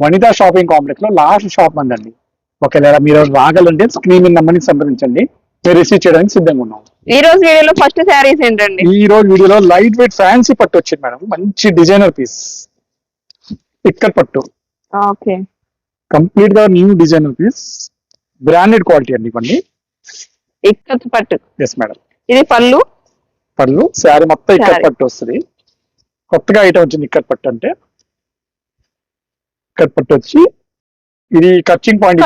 Vanitha shopping కాంప్లెక్స్లో last shop మందండి. ఒకవేళ మీరు రాగలంటే స్క్రీన్ నెంబర్ని సంప్రదించండి. మీరు రిసీవ్ చేయడానికి సిద్ధంగా ఉన్నాం. ఈ రోజు వీడియోలో ఫస్ట్ శారీస్ ఏంటండి? ఈ రోజు వీడియోలో లైట్ వెయిట్ ఫ్యాన్సీ పట్టు వచ్చింది మేడం. మంచి డిజైనర్ పీస్ ఇక్కడ పట్టు. ఓకే. కంప్లీట్గా new designer piece branded quality అండి ఇవన్నీ. ఇక్కత్ పట్టు. ఎస్ మేడం ఇది పళ్ళు. పళ్ళు శారీ మొత్తం ఇక్కడ. పట్టు వస్తుంది. కొత్తగా ఐటమ్ వచ్చింది ఇక్కడ పట్టు అంటే. ఇక్కడ పట్టు వచ్చి ఇది కచ్చింగ్ పాయింట్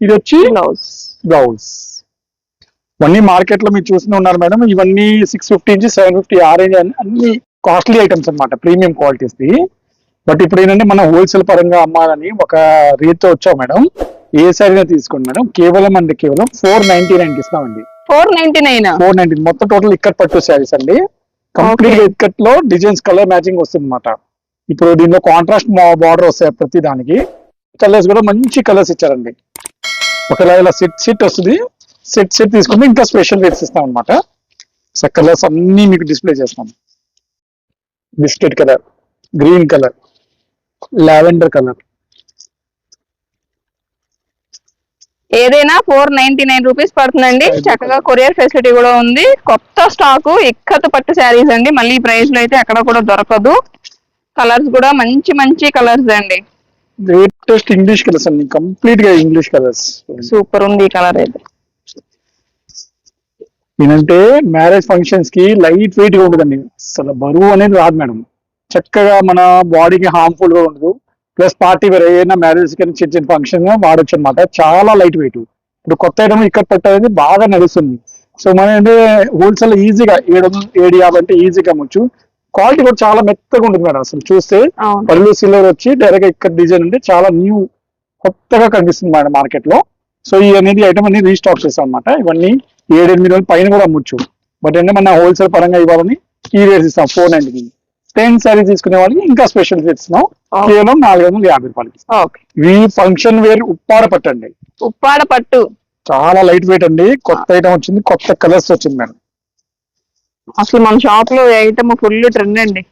ఇది వచ్చి బ్లౌజ్. బ్లౌజ్. ఇవన్నీ మార్కెట్లో మీరు చూస్తూనే ఉన్నారు మేడం ఇవన్నీ సిక్స్ ఫిఫ్టీ నుంచి సెవెన్ ఫిఫ్టీ ఆ రేంజ్ అన్ని కాస్ట్లీ ఐటమ్స్ అన్నమాట ప్రీమియం క్వాలిటీస్ ది. బట్ ఇప్పుడు ఏంటంటే మనం హోల్సేల్ పరంగా అమ్మాలని ఒక రేట్తో వచ్చాం మేడం. ఏ సారీ తీసుకోండి మేడం కేవలం అంటే కేవలం ఫోర్ నైన్టీ నైన్కి ఇస్తామండి. Four ninety nine four ninety మొత్తం టోటల్ ఇక్కడ పట్టు శారీస్ అండి. కంప్లీట్ ఇక్కట్లో డిజైన్స్ కలర్ మ్యాచింగ్ వస్తుంది అనమాట ఇప్పుడు దీనిలో కాంట్రాస్ట్ బార్డర్ వస్తాయి ప్రతి దానికి. కలర్స్ కూడా మంచి కలర్స్ ఇచ్చారండి. ఒకవేళ ఇలా సెట్ సెట్ వస్తుంది సెట్ సెట్ తీసుకుంటే ఇంకా స్పెషల్ రేట్స్ ఇస్తాం అనమాట సో కలర్స్ అన్ని మీకు డిస్ప్లే చేస్తాం. Biscuit colour green colour lavender colour ఏదైనా ఫోర్ నైన్టీ నైన్ రూపీస్ పడుతుందండి చక్కగా కొరియర్ ఫెసిలిటీ కూడా ఉంది. కొత్త స్టాక్ ఇక్కత్ పట్టు శారీస్ అండి. మళ్ళీ ప్రైస్లో అయితే ఎక్కడ కూడా దొరకదు. కలర్స్ కూడా మంచి మంచి కలర్స్ అండి. లేటెస్ట్ ఇంగ్లీష్ కలర్స్ అండి. కంప్లీట్గా ఇంగ్లీష్ కలర్స్ సూపర్ ఉంది ఈ కలర్ అయితే. ఏంటంటే మ్యారేజ్ ఫంక్షన్స్కి లైట్ వెయిట్గా ఉంటుందండి. అసలు బరువు అనేది రాదు మేడం. చక్కగా మన బాడీకి హార్మ్ఫుల్గా ఉండదు. ప్లస్ పార్టీ వేర్ ఏదైనా మ్యారేజ్ కానీ చిన్న చిన్న ఫంక్షన్గా వాడొచ్చు అనమాట చాలా లైట్ వెయిట్ ఇప్పుడు కొత్త ఐటమ్ ఇక్కడ పెట్టేది బాగా నడుస్తుంది. సో మనం అంటే హోల్సేల్ ఈజీగా ఏడు ఏడు యాభై అంటే ఈజీగా అమ్మొచ్చు. క్వాలిటీ కూడా చాలా మెత్తగా ఉంటుంది మేడం అసలు. చూస్తే పళ్ళు సిల్వర్ వచ్చి డైరెక్ట్ ఇక్కడ డిజైన్ అంటే చాలా న్యూ కొత్తగా కనిపిస్తుంది మేడం మార్కెట్లో. సో ఈ అనేది ఐటమ్ అనేది రీస్టాక్ చేస్తాం అనమాట ఇవన్నీ ఏడు ఎనిమిది రోజుల పైన కూడా అమ్మొచ్చు. బట్ అంటే మన హోల్సేల్ పరంగా ఇవ్వాలని ఈ రేట్స్ ఇస్తాం ఫోర్ నైన్టీ టెన్ సారీ తీసుకునే వాళ్ళకి ఇంకా స్పెషల్ రేట్స్ ఇస్తున్నాం. కేవలం నాలుగు వందల యాభై రూపాయలకి ఇవి ఫంక్షన్ వేర్ ఉప్పాడ పట్టండి ఉప్పాడ పట్టు. చాలా లైట్ వెయిట్ అండి. కొత్త ఐటమ్ వచ్చింది కొత్త కలర్స్ వచ్చింది మేడం. అసలు మన షాప్లో ఐటమ్ ఫుల్ ట్రెండ్ అండి.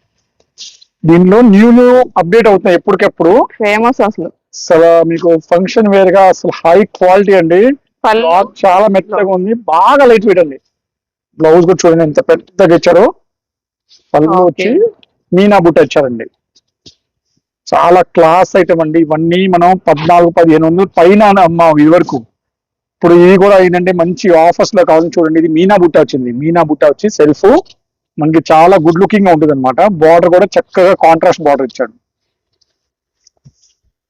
దీనిలో న్యూ న్యూ అప్డేట్ అవుతున్నాయి ఎప్పటికెప్పుడు? ఫేమస్ అసలు. అసలు మీకు ఫంక్షన్ వేర్గా అసలు హై క్వాలిటీ అండి. చాలా మెత్తగా ఉంది బాగా లైట్ వెయిట్ అండి. బ్లౌజ్ కూడా చూడండి ఎంత పెద్దగా ఇచ్చారో. పళ్ళు. వచ్చి మీనా బుట్ట ఇచ్చారండి. చాలా క్లాస్ ఐటమ్ అండి. ఇవన్నీ మనం పద్నాలుగు పదిహేను వందలు పైన అమ్మాం ఇది వరకు ఇప్పుడు ఇది కూడా ఏంటంటే మంచి ఆఫర్స్లో కావాలని చూడండి ఇది మీనా బుట్ట వచ్చింది. మీనా బుట్ట వచ్చి సెల్ఫ్ మనకి చాలా గుడ్ లుకింగ్గా ఉంటుంది అనమాట బార్డర్ కూడా చక్కగా కాంట్రాస్ట్ బార్డర్ ఇచ్చాడు.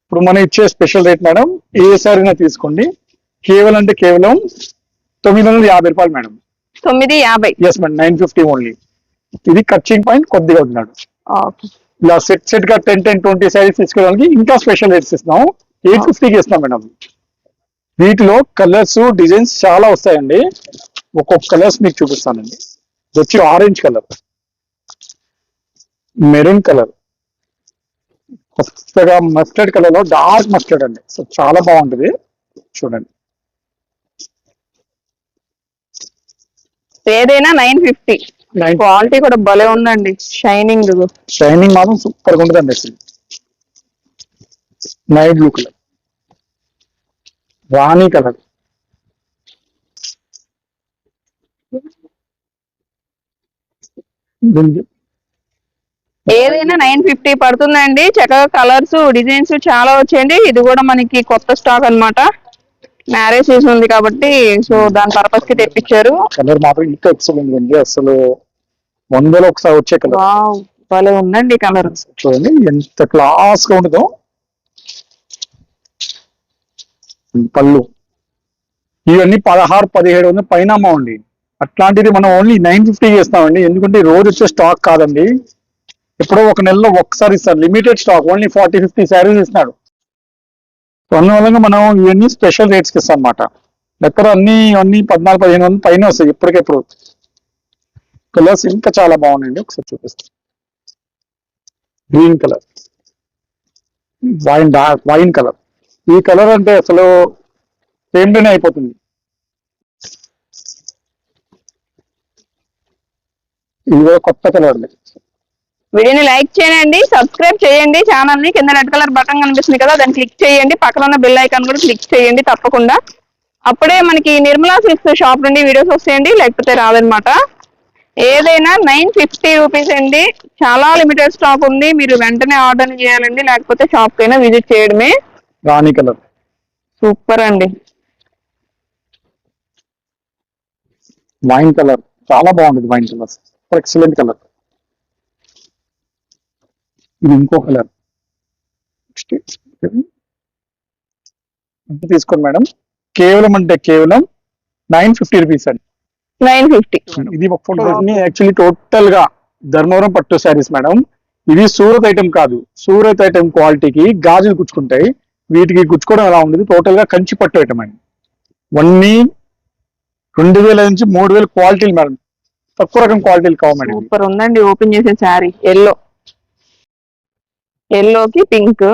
ఇప్పుడు మనం ఇచ్చే స్పెషల్ రేట్ మేడం ఏ సారీనా తీసుకోండి? కేవలం అంటే కేవలం తొమ్మిది వందల యాభై రూపాయలు మేడం తొమ్మిది యాభై. Yes madam nine fifty only ఇది కచ్చింగ్ పాయింట్ కొద్దిగా ఉన్నాడు ఇలా సెట్ సెట్గా టెన్ టెన్ ట్వంటీ సారీస్ తీసుకోవడానికి ఇంకా స్పెషల్ రేట్స్ ఇస్తున్నాం. ఎయిట్ ఫిఫ్టీకి ఇస్తున్నాం మేడం వీటిలో కలర్స్ డిజైన్స్ చాలా వస్తాయండి. ఒక్కొక్క కలర్స్ మీకు చూపిస్తానండి. ఇది వచ్చి ఆరెంజ్ కలర్ మెరూన్ కలర్. కొత్తగా మస్టర్డ్ కలర్లో డార్క్ మస్టర్డ్ అండి. సో చాలా బాగుంటుంది. చూడండి. ఏదైనా నైన్ ఫిఫ్టీ. క్వాలిటీ కూడా భలే ఉందండి. షైనింగ్ షైనింగ్ మాత్రం సూపర్గా ఉంటుందండి night blue colour. Rani colour ఏదైనా నైన్ ఫిఫ్టీ పడుతుందండి. చక్కగా కలర్స్ డిజైన్స్ చాలా వచ్చాయండి. ఇది కూడా మనకి కొత్త స్టాక్ అన్నమాట. మ్యారేజ్ సీజన్ ఉంది కాబట్టి సో దాని పర్పస్కి తెప్పించారు. కలర్ మాత్రం ఇంకా ఎక్సలెంట్ ఉంది అసలు వందలో ఒకసారి వచ్చే కలర్. భలే ఉందండి కలర్. చూడండి ఎంత క్లాస్గా ఉండదో పళ్ళు. ఇవన్నీ పదహారు పదిహేడు వందల పైన అమ్మండి అట్లాంటిది మనం ఓన్లీ నైన్ ఫిఫ్టీ చేస్తామండి. ఎందుకంటే రోజు వచ్చే స్టాక్ కాదండి. ఎప్పుడో ఒక నెలలో ఒక్కసారి ఇస్తారు. Limited stock only forty fifty saris ఇస్తున్నాడు అందువల్ల మనం ఇవన్నీ స్పెషల్ రేట్స్కి ఇస్తాం అనమాట ఎక్కడ అన్ని అన్ని పద్నాలుగు పదిహేను వందల పైన వస్తాయి ఇప్పటికెప్పుడు. కలర్స్ ఇంకా చాలా బాగున్నాయండి. ఒకసారి చూపిస్తాం green colour. Wine dark wine colour. ఈ కలర్ అంటే అసలు సేమ్ అయిపోతుంది. ఇది కూడా కొత్త కలర్ అండి వీడియోని లైక్ చేయండి సబ్స్క్రైబ్ చేయండి ఛానల్ని కింద రెడ్ కలర్ బటన్ కనిపిస్తుంది కదా దాన్ని క్లిక్ చేయండి పక్కన ఉన్న బెల్ ఐకాన్ కూడా క్లిక్ చేయండి తప్పకుండా. అప్పుడే మనకి నిర్మలా సిల్క్స్ షాప్ నుండి వీడియోస్ వస్తాయండి లేకపోతే రాదనమాట ఏదైనా నైన్ ఫిఫ్టీ రూపీస్ అండి. చాలా లిమిటెడ్ స్టాక్ ఉంది. మీరు వెంటనే ఆర్డర్ చేయాలండి లేకపోతే షాప్కైనా విజిట్ చేయడమే. రాణి కలర్. సూపర్ అండి. Wine colour. చాలా బాగుంటుంది వైన్ కలర్. Excellent colour. ఇది ఇంకో కలర్. ఎంత తీసుకోండి మేడం? కేవలం అంటే కేవలం నైన్ ఫిఫ్టీ రూపీస్ అండి. Nine fifty. ఇది ఒక ఫోటో యాక్చువల్లీ టోటల్గా ధర్మవరం పట్టు శారీస్ మేడం. ఇది సూరత్ ఐటమ్ కాదు. సూరత్ ఐటమ్ క్వాలిటీకి గాజులు గుచ్చుకుంటాయి వీటికి గుచ్చుకోవడం ఎలా ఉండదు? టోటల్గా కంచి పట్టు ఐటమ్ అండి. వన్నీ రెండు వేల నుంచి మూడు వేల క్వాలిటీలు మేడం. తక్కువ రకం క్వాలిటీలు కావు మేడం. సూపర్ ఉందండి ఓపెన్ చేసే శారీ ఎల్లో ఎల్లోకి పింక్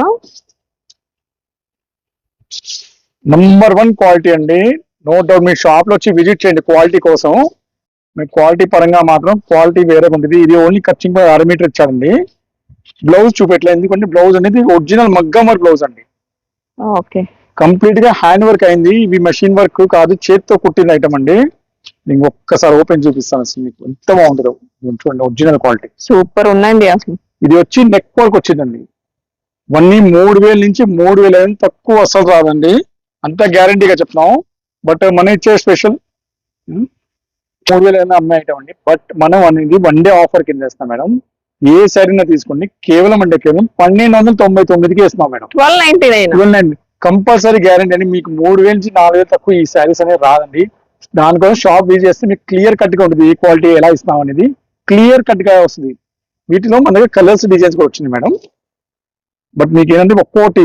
నంబర్ వన్ క్వాలిటీ అండి. నో డౌట్ మీ షాప్లో వచ్చి విజిట్ చేయండి క్వాలిటీ కోసం. మీ క్వాలిటీ పరంగా మాత్రం క్వాలిటీ వేరే ఉంటుంది. ఇది ఓన్లీ ఖర్చింగ్ అర మీటర్ ఇచ్చాడండి. బ్లౌజ్ చూపెట్టలేదు. ఎందుకంటే బ్లౌజ్ అనేది ఒరిజినల్ మగ్గం వర్క్ బ్లౌజ్ అండి. ఓకే. కంప్లీట్గా హ్యాండ్ వర్క్ అయింది. ఇవి మెషిన్ వర్క్ కాదు చేతితో కుట్టిన ఐటమ్ అండి. నేను ఒక్కసారి ఓపెన్ చూపిస్తాను అసలు మీకు. ఎంత బాగుంటుందో చూడండి ఒరిజినల్ క్వాలిటీ సూపర్ ఉందండి అసలు. ఇది వచ్చి నెక్ వర్క్ వచ్చిందండి. ఇవన్నీ మూడు వేల నుంచి మూడు వేల తక్కువ అసలు రాదండి. అంత గ్యారంటీగా చెప్తున్నాం. బట్ మనం ఇచ్చే స్పెషల్ మూడు వేల అమ్మాయి ఐటమ్ అండి. బట్ మనం అనేది వన్ డే ఆఫర్ కింద వేస్తాం మేడం. ఏ సరైన తీసుకోండి. కేవలం అంటే కేవలం పన్నెండు వందల తొంభై తొమ్మిదికి ఇస్తున్నాం మేడం. Twelve ninety nine. ఇవ్వండి కంపల్సరీ గ్యారంటీ అండి. మీకు మూడు వేల నుంచి నాలుగు వేలు తక్కువ ఈ శారీస్ అనేది రాదండి. దానికోసం షాప్ విజిట్ చేస్తే మీకు క్లియర్ కట్గా ఉంటుంది. ఈ క్వాలిటీ ఎలా ఇస్తాం అనేది. క్లియర్ కట్గా వస్తుంది. వీటిలో మన దగ్గర కలర్స్ డిజైన్స్ కూడా వచ్చింది మేడం. బట్ మీకు ఏంటంటే ఒక్కోటి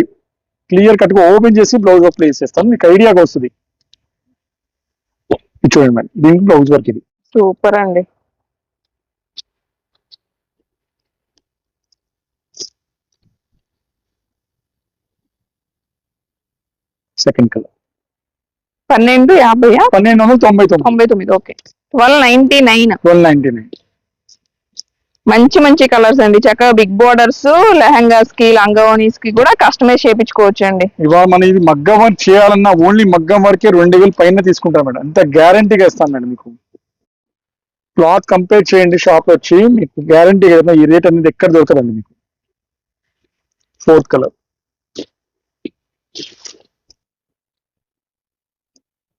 క్లియర్ కట్గా ఓపెన్ చేసి బ్లౌజ్ వర్క్ ప్లేస్ చేస్తాను. మీకు ఐడియాగా వస్తుంది. చూడండి మేడం. దీనికి బ్లౌజ్ వర్క్ ఇది. సూపర్ అండి. సెకండ్ కలర్ పన్నెండు యాభై పన్నెండు వందల తొంభై తొమ్మిది. తొంభై తొమ్మిది okay. Twelve ninety nine. Twelve ninety nine. మంచి మంచి కలర్స్ అండి. చక్కగా బిగ్ బోర్డర్స్ లెహంగాస్కి లంగోనీస్కి కూడా కస్టమైజ్ చేయించుకోవచ్చు అండి ఇవాళ మనం ఇది మగ్గం వర్క్ చేయాలన్నా ఓన్లీ మగ్గం వర్కే రెండు వేలు పైన తీసుకుంటాం మేడం. అంత గ్యారంటీగా ఇస్తాను మేడం మీకు. క్లాత్ కంపేర్ చేయండి షాప్ వచ్చి మీకు గ్యారంటీ ఈ రేట్ అనేది ఎక్కడ దొరకదండి మీకు. ఫోర్త్ కలర్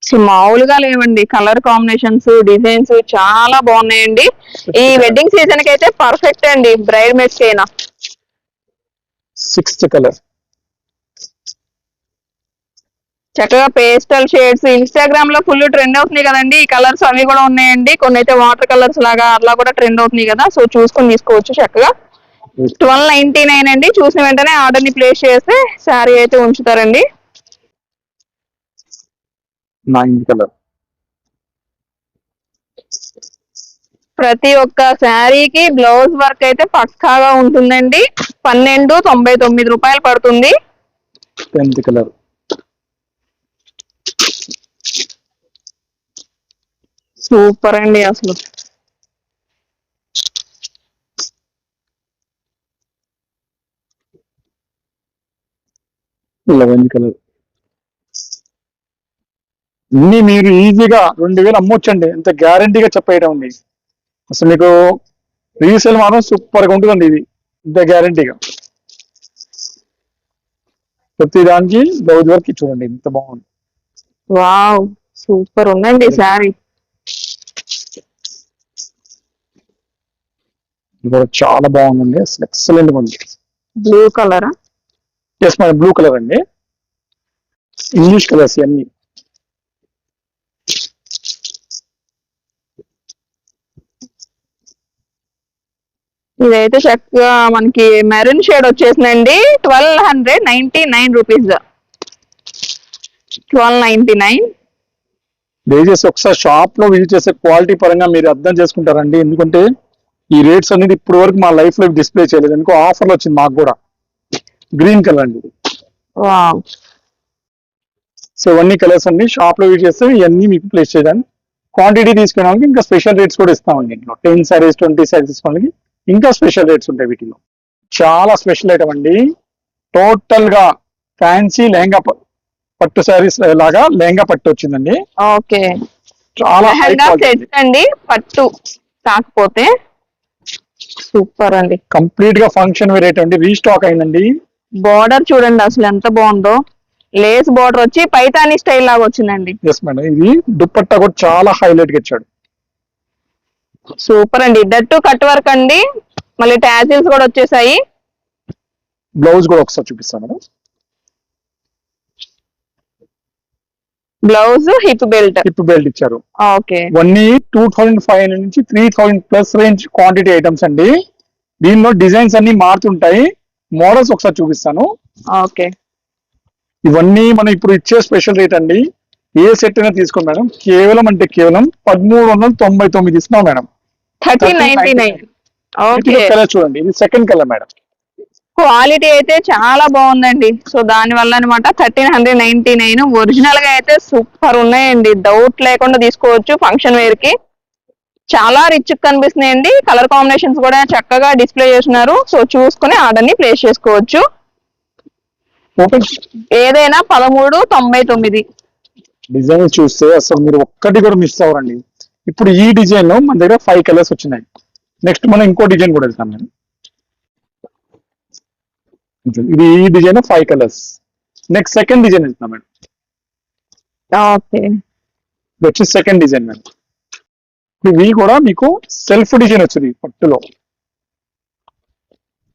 అసలు మామూలుగా లేవండి. కలర్ కాంబినేషన్స్ డిజైన్స్ చాలా బాగున్నాయండి. ఈ వెడ్డింగ్ సీజన్కి అయితే పర్ఫెక్ట్ అండి. బ్రైడ్ మేడ్స్ అయినా సిక్స్త్ కలర్. చక్కగా పేస్టల్ షేడ్స్ ఇన్స్టాగ్రామ్లో ఫుల్ ట్రెండ్ అవుతున్నాయి కదండి. ఈ కలర్స్ అవి కూడా ఉన్నాయండి. కొన్ని అయితే వాటర్ కలర్స్ లాగా అట్లా కూడా ట్రెండ్ అవుతున్నాయి కదా. సో చూసుకొని తీసుకోవచ్చు చక్కగా. ట్వెల్వ్ నైన్టీ నైన్ అండి. చూసిన వెంటనే ఆర్డర్ని ప్లేస్ చేస్తే శారీ అయితే ఉంచుతారండి. Ninth colour. ప్రతి ఒక్క శారీకి బ్లౌజ్ వర్క్ అయితే పక్కాగా ఉంటుందండి. పన్నెండు తొంభై తొమ్మిది రూపాయలు పడుతుంది. Tenth colour. సూపర్ అండి అసలు. Eleventh colour. ఇన్ని మీరు ఈజీగా రెండు వేలు అమ్మొచ్చండి. ఎంత గ్యారంటీగా చెప్పేయడం ఉంది అసలు మీకు రీసేల్ మాత్రం సూపర్గా ఉంటుందండి ఇది. ఇంత గ్యారంటీగా. ప్రతి దానికి బ్లౌజ్ వర్క్ చూడండి ఎంత బాగుంది. వావ్! సూపర్ ఉందండి కూడా చాలా బాగుందండి. అసలు ఎక్సలెంట్ ఉంది. Blue colour? Yes madam blue colour అండి. ఇంగ్లీష్ కలర్స్ ఇవన్నీ. ఇదైతే చక్కగా మనకి మెరూన్ షేడ్ వచ్చేసిందండి. Twelve hundred ninety nine rupees. Twelve ninety nine. దయచేసి ఒకసారి షాప్లో విజిట్ చేసే క్వాలిటీ పరంగా మీరు అర్థం చేసుకుంటారండి. ఎందుకంటే ఈ రేట్స్ అనేది ఇప్పటి వరకు మా లైఫ్లో డిస్ప్లే చేయలేదు. ఎందుకో ఆఫర్లు వచ్చింది మాకు కూడా. గ్రీన్ కలర్ అండి ఇది. సో ఇవన్నీ కలర్స్ అండి షాప్లో విజిట్ చేస్తే ఇవన్నీ మీకు ప్లేస్ చేయడానికి. క్వాంటిటీ తీసుకునే ఇంకా స్పెషల్ రేట్స్ కూడా ఇస్తామండి. ఇంట్లో టెన్ సారీస్ ట్వంటీ సారీస్ తీసుకోవడానికి ఇంకా స్పెషల్ రేట్స్ ఉంటాయి వీటిలో. చాలా స్పెషల్ ఐటమ్ అండి. టోటల్గా ఫ్యాన్సీ లెహంగా పట్టు సారీస్ లాగా లెహంగా పట్టు వచ్చిందండి. ఓకే. చాలా. సెట్ అండి పట్టు. కాకపోతే సూపర్ అండి. కంప్లీట్గా ఫంక్షన్ వేరేట్ అండి. రీస్టాక్ అయిందండి. బార్డర్ చూడండి అసలు ఎంత బాగుందో. లేస్ బార్డర్ వచ్చి పైతానీ స్టైల్ లాగా వచ్చిందండి. ఎస్ మేడం ఇది దుప్పట్టా కూడా చాలా హైలైట్గా ఇచ్చాడు. సూపర్ అండి. దట్టు కట్ వర్క్ అండి. మళ్ళీ టాజిల్స్ కూడా వచ్చేసాయి. బ్లౌజ్ కూడా ఒకసారి చూపిస్తాను madam. Blouse hip belt. Hip belt ఇచ్చారు. ఓకే. ఇవన్నీ టూ థౌజండ్ ఫైవ్ హండ్రెడ్ నుంచి three thousand plus range quantity items అండి. దీనిలో డిజైన్స్ అన్ని మారుతుంటాయి. మోడల్స్ ఒకసారి చూపిస్తాను. ఓకే. ఇవన్నీ మనం ఇప్పుడు ఇచ్చే స్పెషల్ రేట్ అండి. ఏ సెట్ అయినా తీసుకోండి మేడం. కేవలం అంటే కేవలం పదమూడు వందల తొంభై తొమ్మిది ఇస్తున్నాం madam. Thirteen ninety nine. Okay. Colour చూడండి. ఇది సెకండ్ కలర్ మేడం. క్వాలిటీ అయితే చాలా బాగుందండి. సో దాని వల్ల అనమాట థర్టీన్ హండ్రెడ్ నైన్టీ నైన్ ఒరిజినల్గా అయితే సూపర్ ఉన్నాయండి. డౌట్ లేకుండా తీసుకోవచ్చు ఫంక్షన్ వేర్కి చాలా రిచ్ కనిపిస్తున్నాయండి. కలర్ కాంబినేషన్స్ కూడా చక్కగా డిస్ప్లే చేస్తున్నారు. సో చూసుకుని ఆర్డర్ని ప్లేస్ చేసుకోవచ్చు. ఏదైనా పదమూడు తొంభై తొమ్మిది. డిజైన్ చూస్తే అసలు మీరు ఒక్కటి కూడా మిస్ అవ్వరండి. ఇప్పుడు ఈ డిజైన్లో మన దగ్గర ఫైవ్ కలర్స్ వచ్చినాయి. నెక్స్ట్ మనం ఇంకో డిజైన్ కూడా వెళ్తాం నేను. ఇది ఈ design five colours next second design వెళ్తున్నాం మేడం. ఓకే. ఇది వచ్చి సెకండ్ డిజైన్ మేడం. ఇవి కూడా మీకు సెల్ఫ్ డిజైన్ వచ్చింది పట్టులో.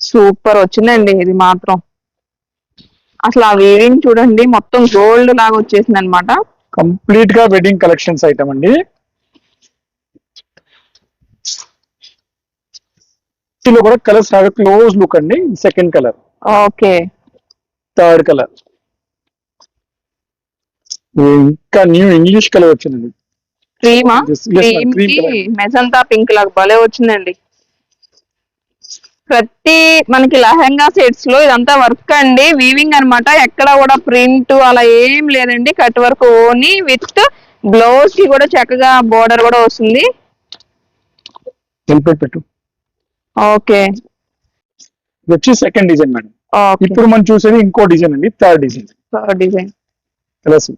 సూపర్ వచ్చిందండి ఇది మాత్రం. అసలు ఆ వీవింగ్ చూడండి మొత్తం గోల్డ్ లాగా వచ్చేసింది అనమాట కంప్లీట్గా వెడ్డింగ్ కలెక్షన్స్ ఐటమ్ అండి. ఇందులో కూడా కలర్స్ రాగా క్లోజ్ లుక్ అండి. Second colour okay. Third colour ఇంకా న్యూ ఇంగ్లీష్ కలర్ వచ్చిందండి. క్రీమా. మెజంతా పింక్ లాగా భలే వచ్చిందండి. ప్రతి మనకి లెహంగా సెట్స్లో ఇదంతా వర్క్ అండి. వీవింగ్ అన్నమాట. ఎక్కడ కూడా ప్రింట్ అలా ఏం లేదండి. కట్ వర్క్ ఓన్లీ విత్ బ్లౌజ్కి కూడా చక్కగా బోర్డర్ కూడా వస్తుంది. పెట్టు. ఓకే. ఇది వచ్చి సెకండ్ డిజైన్ మేడం ఇప్పుడు మనం చూసేది ఇంకో డిజైన్ అండి third design design colours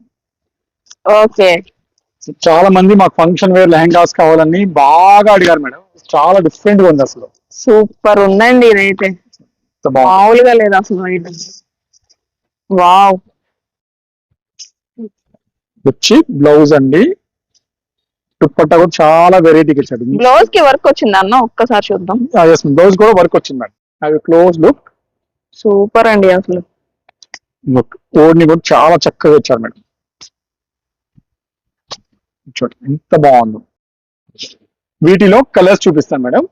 okay. చాలా మంది మాకు ఫంక్షన్ వేర్ లెహంగాస్ కావాలని బాగా అడిగారు మేడం చాలా డిఫరెంట్గా ఉంది అసలు. సూపర్ ఉందండి ఇదైతే. మామూలుగా లేదు అసలు వావ్. వచ్చి బ్లౌజ్ అండి. దుప్పట్టా కూడా చాలా వెరైటీగా ఇచ్చాడు. బ్లౌజ్కి వర్క్ వచ్చింది అన్న? ఒక్కసారి చూద్దాం. బ్లౌజ్ కూడా వర్క్ వచ్చింది మేడం అవి క్లోజ్ లుక్ సూపర్ అండి అసలు. ఓడ్ని కూడా చాలా చక్కగా ఇచ్చారు మేడం. చూడండి ఎంత బాగుందో. వీటిలో కలర్స్ చూపిస్తాను మేడం.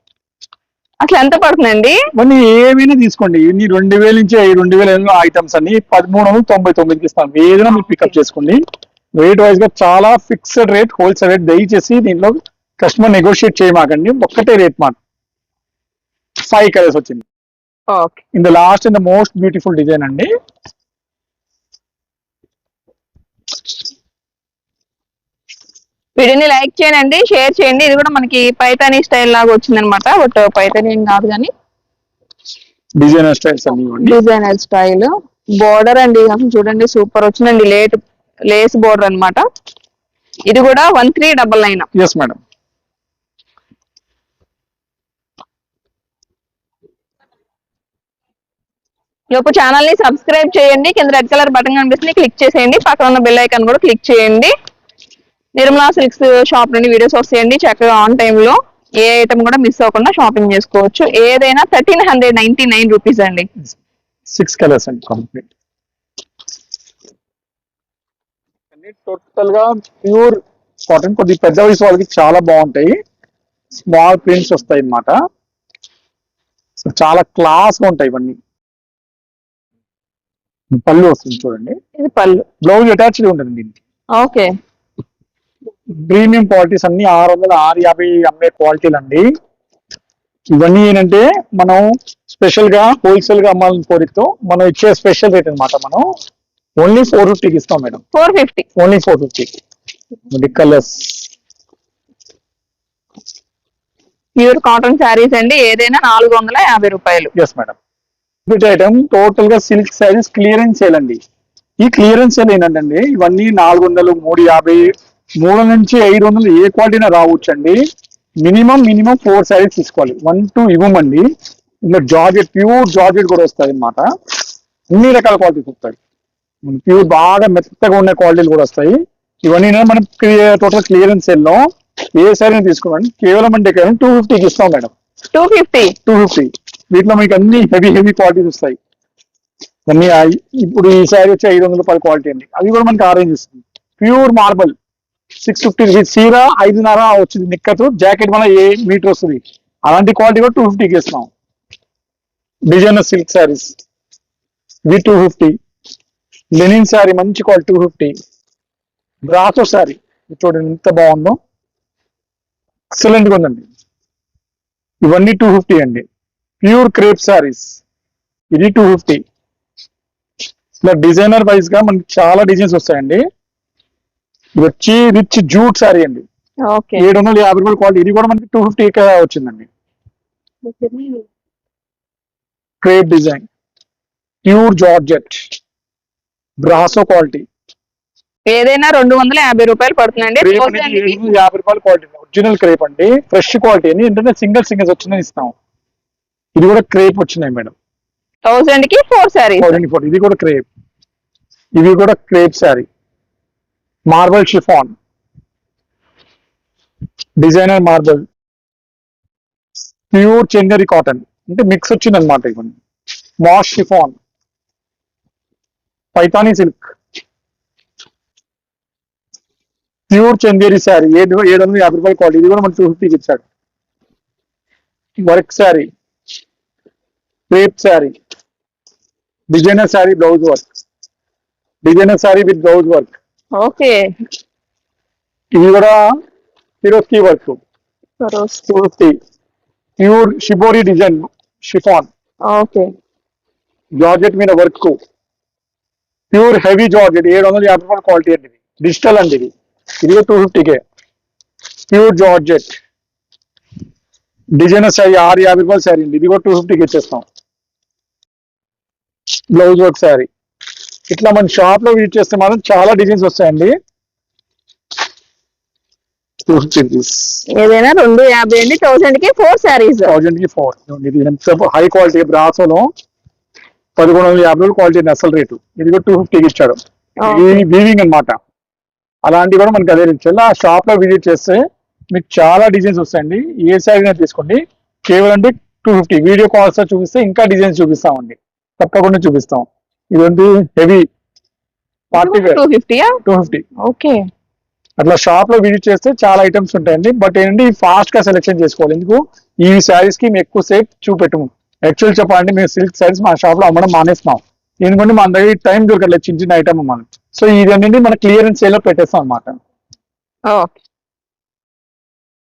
అసలు ఎంత పడుతుందండి? మళ్ళీ ఏమైనా తీసుకోండి. ఇన్ని రెండు వేల నుంచి రెండు వేల ఐటమ్స్ అన్ని పదమూడు వందల తొంభై తొమ్మిదికి ఇస్తాం ఏదైనా మీరు పికప్ చేసుకోండి. రేట్ వైజ్గా చాలా ఫిక్స్డ్ రేట్ హోల్సేల్ రేట్ దయచేసి దీనిలో కస్టమర్ నెగోషియేట్ చేయమాకండి. ఒక్కటే రేట్ మాట ఫైవ్ కలర్స్ వచ్చింది. In the last in the most beautiful design అండి. వీడియోని లైక్ చేయండి షేర్ చేయండి. ఇది కూడా మనకి పైతానీ స్టైల్ లాగా వచ్చింది అనమాట బట్ పైతానీ ఏం కాదు కానీ. Designer styles designer style border అండి చూడండి సూపర్ వచ్చిందండి. లేట్ లేస్ బోర్డర్ అన్నమాట. ఇది కూడా one three double nine yes madam లోపు ఛానల్ని సబ్స్క్రైబ్ చేయండి. కింద రెడ్ కలర్ బటన్ కనిపిస్తుంది. క్లిక్ చేసేయండి. పక్కన ఉన్న బెల్ ఐకాన్ కూడా క్లిక్ చేయండి. నిర్మలా సిల్క్స్ షాప్ నుండి వీడియోస్ వస్తాయండి. చక్కగా ఆన్ టైమ్లో ఏ ఐటమ్ కూడా మిస్ అవ్వకుండా షాపింగ్ చేసుకోవచ్చు. ఏదైనా thirteen hundred ninety nine rupees అండి. సిక్స్ కలర్స్ అండి కంప్లీట్ టోటల్గా ప్యూర్ కాటన్ కొద్ది పెద్ద వయసు వాళ్ళకి చాలా బాగుంటాయి. స్మాల్ ప్రింట్స్ వస్తాయి అన్నమాట. సో చాలా క్లాస్గా ఉంటాయి ఇవన్నీ. పళ్ళు వస్తుంది చూడండి. ఇది పళ్ళు. బ్లౌజ్ అటాచ్డ్ ఉంటుంది దీనికి. ఓకే. ప్రీమియం క్వాలిటీస్ అన్ని ఆరు వందల ఆరు యాభై అమ్మే క్వాలిటీలు అండి. ఇవన్నీ ఏంటంటే మనం స్పెషల్గా హోల్సేల్గా అమ్మాలని కోరికతో మనం ఇచ్చే స్పెషల్ రేట్ అన్నమాట మనం. ఓన్లీ ఫోర్ ఫిఫ్టీకి ఇస్తాం madam. Four fifty only four fifty colours pure cotton saris అండి. ఏదైనా నాలుగు వందల యాభై రూపాయలు. ఎస్ మేడం రిపీట్ ఐటమ్ టోటల్గా సిల్క్ శారీస్ క్లియరెన్స్ సేల్ అండి. ఈ క్లియరెన్స్ సేల్ ఏంటంటే ఇవన్నీ నాలుగు వందలు మూడు యాభై మూడు నుంచి ఐదు వందలు ఏ క్వాలిటీనా రావచ్చండి. మినిమం మినిమం ఫోర్ శారీస్ తీసుకోవాలి. వన్ టూ ఇవ్వమండి. ఇంకా జార్జెట్ ప్యూర్ జార్జెట్ కూడా వస్తాయి అన్నమాట అన్ని రకాల క్వాలిటీస్ వస్తాయి. ప్యూర్ బాగా మెత్తగా ఉన్న క్వాలిటీలు కూడా వస్తాయి. ఇవన్నీ మనం టోటల్ క్లియరెన్స్లో ఏ శారీ తీసుకోమండి? కేవలం అంటే కేవలం టూ ఫిఫ్టీకి ఇస్తాం madam. Two fifty two fifty వీటిలో మీకు అన్ని హెవీ హెవీ క్వాలిటీస్ వస్తాయి. అన్ని ఇప్పుడు ఈ శారీ వచ్చి ఐదు వందల రూపాయల క్వాలిటీ అండి. అవి కూడా మనకి ఆరెంజ్ ఇస్తుంది. ప్యూర్ మార్బల్ సిక్స్ ఫిఫ్టీ చీర ఐదున్నర వచ్చింది నిక్కతో జాకెట్ వల్ల ఏ మీటర్ వస్తుంది? అలాంటి క్వాలిటీ కూడా టూ ఫిఫ్టీకి ఇస్తున్నాం డిజైనర్ సిల్క్ శారీస్ వి టూ ఫిఫ్టీ లెనిన్ శారీ మంచి quality two fifty. Brasso sari చూడండి ఎంత బాగుందో. ఎక్సలెంట్గా ఉందండి. ఇవన్నీ టూ ఫిఫ్టీ అండి. ప్యూర్ క్రేప్ శారీస్ ఇది టూ ఫిఫ్టీ. ఇలా డిజైనర్ వైజ్గా మనకి చాలా డిజైన్స్ వస్తాయండి. ఇది వచ్చి రిచ్ జూట్ శారీ అండి. ఏడు వందల యాభై రూపాయల క్వాలిటీ. ఇది కూడా మనకి టూ ఫిఫ్టీ వచ్చిందండి. Crepe design. Pure georgette. Brasso quality ఏదైనా రెండు వందల యాభై రూపాయలు పడుతుందండి. యాభై రూపాయల క్వాలిటీ ఒరిజినల్ క్రేప్ అండి. ఫ్రెష్ క్వాలిటీ అని ఏంటంటే సింగిల్ సింగిల్స్ వచ్చిందని ఇస్తాం. ఇది కూడా క్రేప్ వచ్చినాయి మేడం. థౌసండ్కి ఫోర్ థౌసండ్ ఫోర్ ఇది కూడా క్రేప్ ఇవి కూడా crepe sari marble chiffon designer marble pure Chanderi cotton అంటే మిక్స్ వచ్చింది అనమాట ఇవన్నీ. మాష్ chiffon Paithani silk. Pure Chanderi sari ఏడు ఏడు వందల యాభై రూపాయల క్వాలిటీ. ఇది కూడా మన టూ ఫిఫ్టీకి ఇచ్చాడు. Work sari crepe sari designer sari blouse work. Designer sari with blouse work. Okay. ఇది కూడా Swarovski work. Fifty pure shibori design chiffon. Okay. Georgette మీద వర్క్. ప్యూర్ హెవీ జార్జెట్ ఏడు వందల యాభై రూపాయల క్వాలిటీ అండి ఇది. డిజిటల్ అండి ఇది. ఇది టూ ఫిఫ్టీకే ప్యూర్ జార్జెట్ డిజైనర్ శారీ ఆరు యాభై రూపాయల శారీ అండి. ఇది కూడా టూ ఫిఫ్టీకి ఇచ్చేస్తాం. Blouse work sari. ఇట్లా మన షాప్లో విజిట్ చేస్తే మాత్రం చాలా డిజైన్స్ వస్తాయండి. ఏదైనా రెండు యాభై అండి థౌసండ్కి ఫోర్ శారీస్ థౌజండ్కి ఫోర్ ఇది ఎంత హై క్వాలిటీ బ్రాసోలో పదకొండు వందల యాభై రూపాయలు క్వాలిటీ అసలు రేటు. ఇది కూడా టూ ఫిఫ్టీకి ఇచ్చాడు. ఇది వీవింగ్ అన్నమాట. అలాంటివి కూడా మనకి అదే ఆ షాప్లో విజిట్ చేస్తే మీకు చాలా డిజైన్స్ వస్తాయండి. ఏ సైజ్ అయినా తీసుకోండి. కేవలం అంటే టూ ఫిఫ్టీ వీడియో కాల్స్తో చూపిస్తే ఇంకా డిజైన్స్ చూపిస్తామండి. తప్పకుండా చూపిస్తాం. ఇదంతా heavy party wear two fifty okay. అట్లా షాప్లో విజిట్ చేస్తే చాలా ఐటమ్స్ ఉంటాయండి. బట్ ఏంటంటే ఫాస్ట్గా సెలెక్షన్ చేసుకోవాలి. ఎందుకు? ఈ శారీస్కి మేము ఎక్కువ సేపు చూపెట్టము. యాక్చువల్ చెప్పాలంటే మేము సిల్క్ సారీస్ మా షాప్లో అమ్మడం మానేస్తున్నాం ఎందుకంటే మన దగ్గర టైం దొరకట్లేదు చిన్న చిన్న ఐటమ్ మనం సో ఇది అనేది మన క్లియరెన్స్ సేల్ పెట్టేస్తాం అనమాట ఓకే